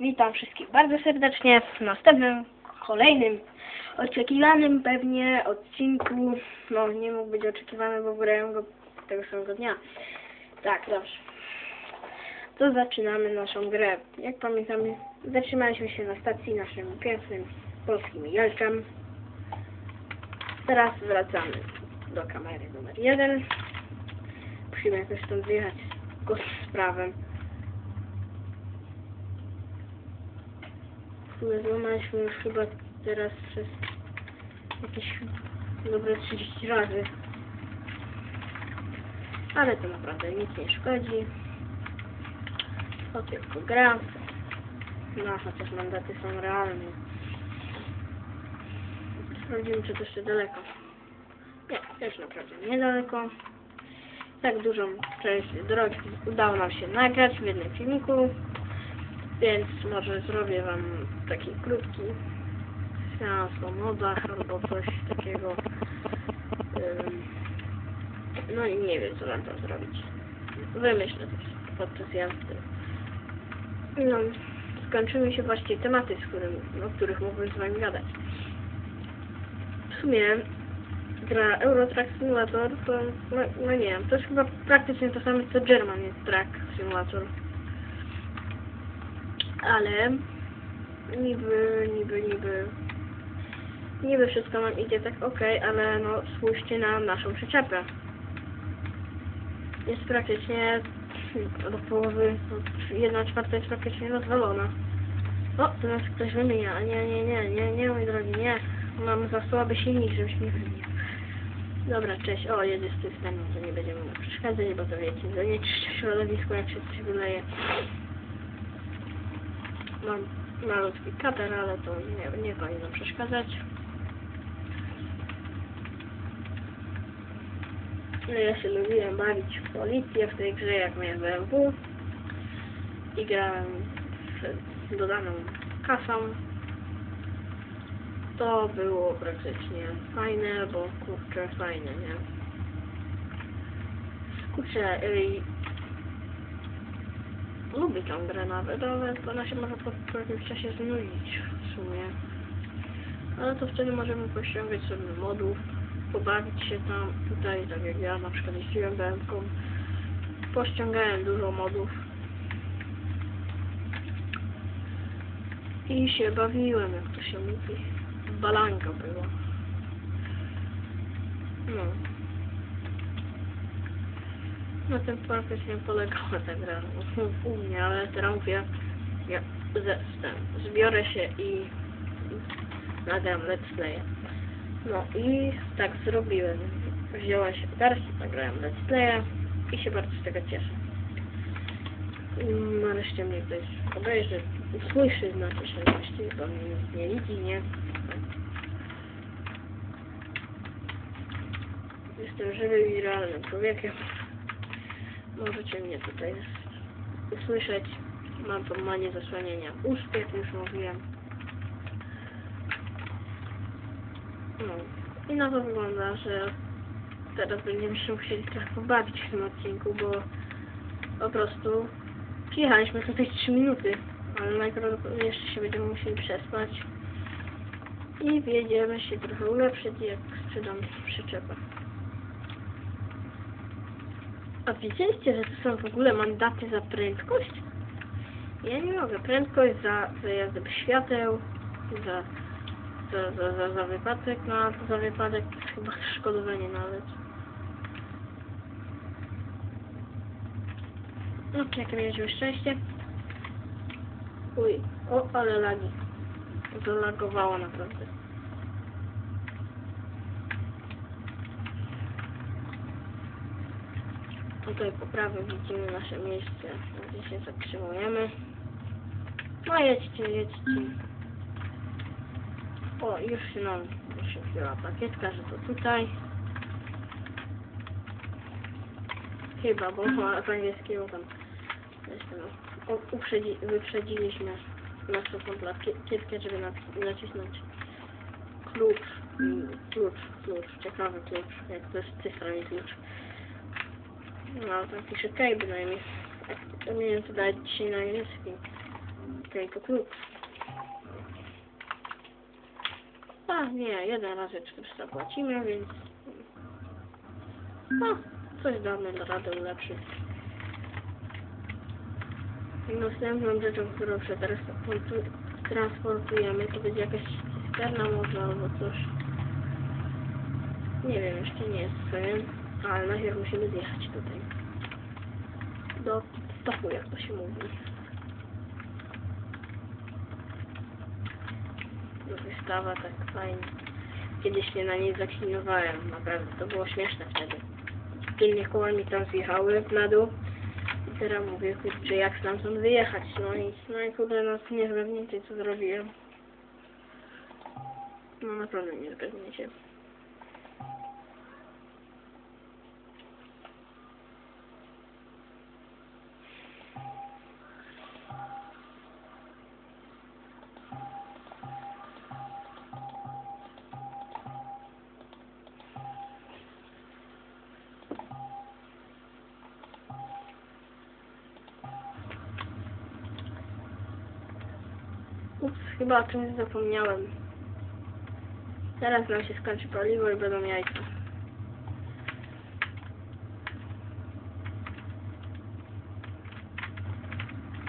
Witam wszystkich bardzo serdecznie w następnym, kolejnym, oczekiwanym pewnie odcinku. No, nie mógł być oczekiwany, bo grałem go tego samego dnia. Tak, dobrze. To zaczynamy naszą grę. Jak pamiętamy, zatrzymaliśmy się na stacji naszym pięknym polskim Jelczem. Teraz wracamy do kamery numer jeden. Musimy jakoś stąd wyjechać z prawem. Które złamaliśmy już chyba teraz przez jakieś dobre 30 razy. Ale to naprawdę nic nie szkodzi. To tylko gra. No, chociaż mandaty są realne. Sprawdzimy, czy to jeszcze daleko. Nie, też naprawdę niedaleko. Tak dużą część drogi udało nam się nagrać w jednym filmiku. Więc może zrobię wam taki krótki seans o modach albo coś takiego. No i nie wiem co wam tam zrobić. Wymyślę coś podczas jazdy. No, skończyły się właściwie tematy, z którym, o których mógłbym z wami gadać. W sumie gra Eurotrack Simulator to, no, no nie wiem, to jest chyba praktycznie to samo co German Track Simulator ale niby, niby, niby niby wszystko nam idzie tak ok, ale no spójrzcie na naszą przyczepę. Jest praktycznie do połowy, no, jedna czwarta jest praktycznie rozwalona. O, to nas ktoś wymienia. Nie, nie, nie, nie, nie, mój drogi, nie. Mam za słaby silnik, żebyś mnie wymieniał. Dobra, cześć. O, jedzie z systemem, to nie będziemy mu przeszkadzać, bo to wiecie, zanieczyszcza środowisko, jak się coś wyleje. Mam malutki kater, ale to nie, nie powinno przeszkadzać. No ja się lubiłem bawić w policję w tej grze, jak miałem BMW i grałem z dodaną kasą. To było praktycznie fajne, bo kurczę fajne, nie? Kurczę, lubię tą grę nawet, ale ona się może po, jakimś czasie znudzić w sumie. Ale to wtedy możemy pościągać sobie modów, pobawić się tam, tutaj, tak jak ja na przykład jeździłem BM-ką, pościągałem dużo modów i się bawiłem, jak to się mówi. Balanka była. No. Na tym praktycznie polegała ta gra u mnie, ale teraz mówię, ja zestęp. Zbiorę się i nagram let's play. No i tak zrobiłem. Wzięła się garść, nagrałem let's play i się bardzo z tego cieszę. Nareszcie mnie ktoś obejrzy, usłyszy, znaczy się właściwie, bo mnie nie widzi, nie? Jestem żywym i realnym człowiekiem. Możecie mnie tutaj usłyszeć. Mam tą manię zasłaniania ust, jak już mówiłem. No. I na to wygląda, że teraz będziemy się musieli trochę pobawić w tym odcinku, bo po prostu przyjechaliśmy tutaj 3 minuty, ale najprawdopodobniej jeszcze się będziemy musieli przespać i wjedziemy się trochę ulepszyć, jak sprzedam przyczepę. A wiedzieliście, że to są w ogóle mandaty za prędkość? Ja nie mogę. Prędkość za, za jazdę świateł, za, za, za, za, za wypadek, no to za wypadek chyba szkodowanie nawet. No, jakie mieliśmy szczęście. Uj, o, ale lagi. Zalagowało naprawdę. Tutaj po prawej widzimy nasze miejsce, gdzie się zatrzymujemy. No jedźcie, jedźcie. O, już się nam już wzięła pakietka, że to tutaj. Chyba, bo po angielskiego tam uprzedzi, wyprzedziliśmy naszą tą plakietkę, żeby nac- nacisnąć klucz, mm, klucz, klucz, ciekawy klucz, jak to jest cyfra, nie klucz. No, tam pisze K bynajmniej. Miałem to dać dzisiaj na angielski. Okej, to klub. A, nie, jeden razy 400 płacimy, więc... No, coś damy radę ulepszyć. I Następną rzeczą, którą przetransportu- transportujemy, to będzie jakaś cysterna może albo coś. Nie wiem, jeszcze nie jest pewien, ale najpierw musimy zjechać tutaj. Do stopu, jak to się mówi. Wystawa tak fajnie. Kiedyś się na niej zaklinowałem, naprawdę, to było śmieszne wtedy. Pilnie koła mi tam zjechały na dół. I teraz mówię, kurczę, jak stamtąd wyjechać? No i, no i kurde, no nie zgadniecie, co zrobiłem. No naprawdę nie zgadniecie. Chyba o czymś zapomniałem. Teraz nam się skończy paliwo i będą jajka.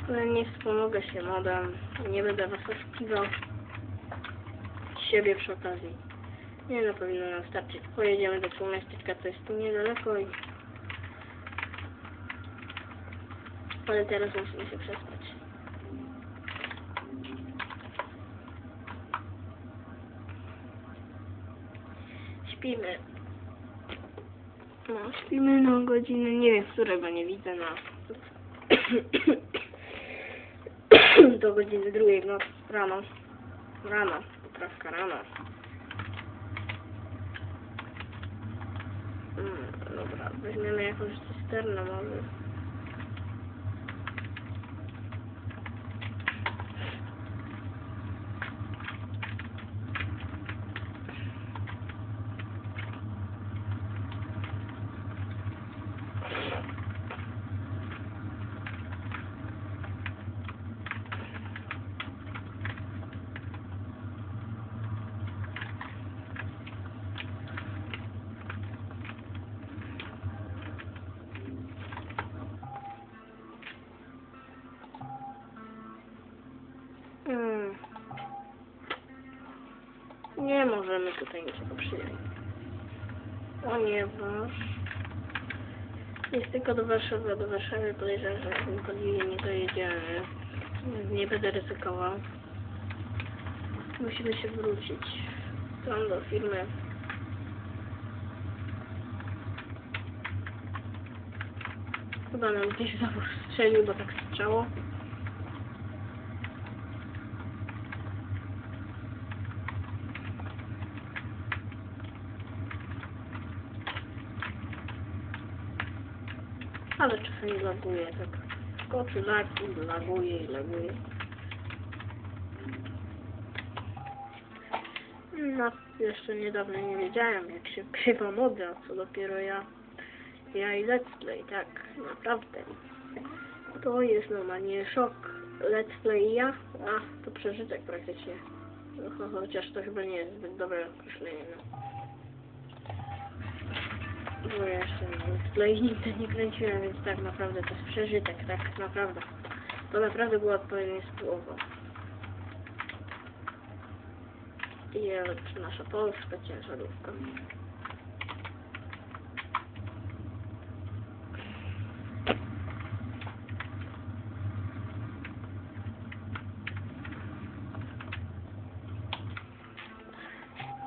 Ale nie wspomogę się modem. Nie będę was oszukiwał. Siebie przy okazji. Nie no, powinno nam starczyć. Pojedziemy do półmiasteczka, to jest tu niedaleko i... Ale teraz musimy się przespać. Śpimy. No, śpimy na godzinę, nie wiem, którego nie widzę na... Do godziny drugiej w nocy, rano. Rano, poprawka rano. Mm, dobra, weźmiemy jakąś cysternę może. Nie możemy tutaj niczego przyjąć. Ponieważ jest tylko do Warszawy, a do Warszawy podejrzewam, że nikogo nie dojedziemy. Nie będę ryzykował. Musimy się wrócić. Tam do firmy. Chyba nam gdzieś zawór strzelił, bo tak strzało. Czasami laguje, tak. Skoczy lag i laguje i laguje. No, jeszcze niedawno nie wiedziałem, jak się grywa moda, co dopiero ja. Ja i Let's Play, tak, naprawdę. To jest normalnie szok Let's Playa, a to przeżytek praktycznie. No, cho- chociaż to chyba nie jest zbyt dobre określenie, no. Let's Play nigdy nie kręciłem, więc tak naprawdę to jest przeżytek, tak naprawdę. To naprawdę było odpowiednie słowo. I nasza polska ciężarówka.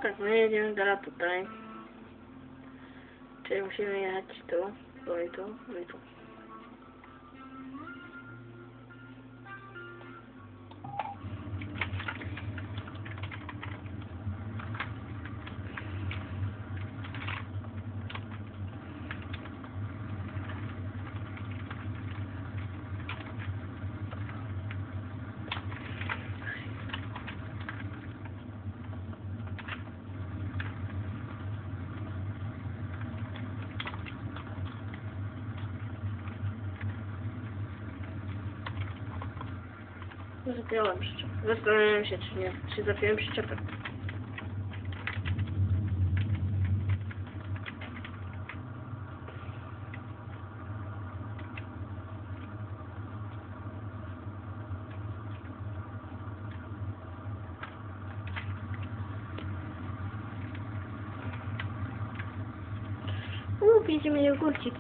Tak, my jedziemy teraz tutaj. Czyli musimy jechać tu, tu i tu, tu i tu. Zapiąłem przyczepę. Zastanawiam się, czy nie, czy zapiąłem przyczepę. Uuu, pijemy jogurcik.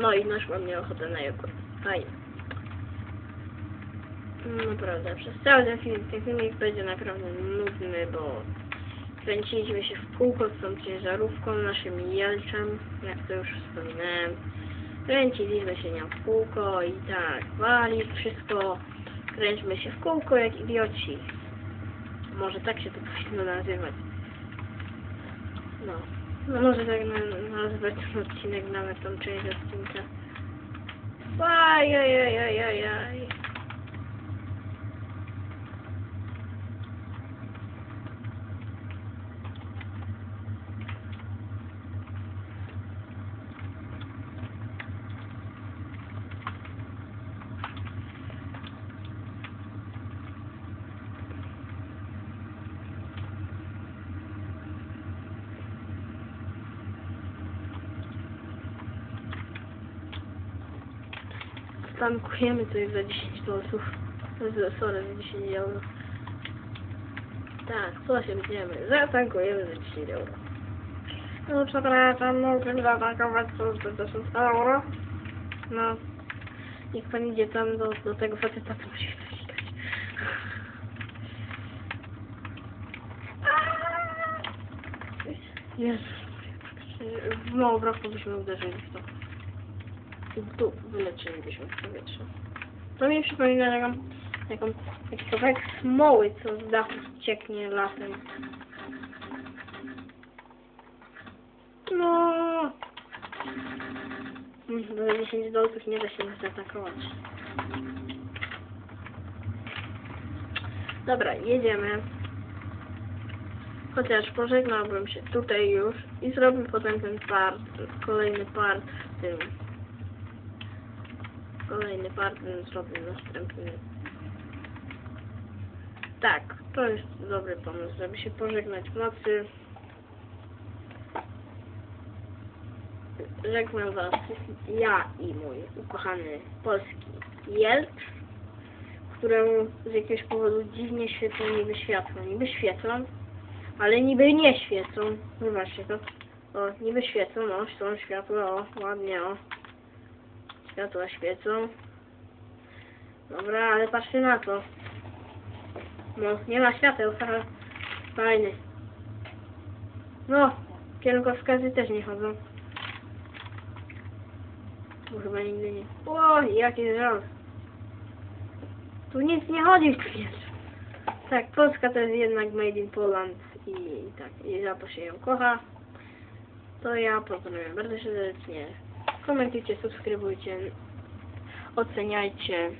No i naszła mnie ochotę na jogurt. Fajnie. Naprawdę, przez cały ten film, ten filmik będzie naprawdę nudny, bo kręciliśmy się w kółko z tą ciężarówką, naszym jelczem, jak to już wspominałem. Kręciliśmy się nią w kółko i tak, wali wszystko. Kręćmy się w kółko jak idioci. Może tak się to powinno nazywać. No. No może tak na, nazwać ten odcinek, nawet tą część odcinka. Ajajajajajaj. Tankujemy coś za 10 dolców. Z- Sorry, za 10 euro. Tak, co się będziemy? Zatankujemy za 10 euro. No przepraszam, mógłbym zatankować co za 10 euro. No. Niech pan idzie tam do, do tego faceta, to musi coś dać. Jezus. W mało braku byśmy uderzyli w to. Tu wyleczylibyśmy w powietrze. To mi przypomina taką, taką, taki smoły, co z dachu cieknie lasem. No. Bo za 10 dolców nie da się nic zaatakować. Dobra, jedziemy. Chociaż pożegnałbym się tutaj już i zrobię potem ten part, kolejny part w tym. Kolejny part bym zrobił następny. Tak, to jest dobry pomysł, żeby się pożegnać w nocy. Żegnam Was ja i mój ukochany polski Jelcz, któremu z jakiegoś powodu dziwnie świecą niby światło. Niby świecą, ale niby nie świecą. Zobaczcie to. O, niby świecą, no, są światła, o, ładnie, o. Światła świecą. Dobra, ale patrzcie na to. No, nie ma świateł, haha. Fajny. No, kierunkowskazy też nie chodzą. Bo chyba nigdy nie. O, jaki żal. Tu nic nie chodzi w powietrzu. Tak, Polska to jest jednak made in Poland i, i tak, i za to się ją kocha. To ja pozdrawiam bardzo serdecznie. Komentujcie, subskrybujcie, oceniajcie.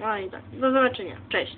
No i tak, do zobaczenia. Cześć.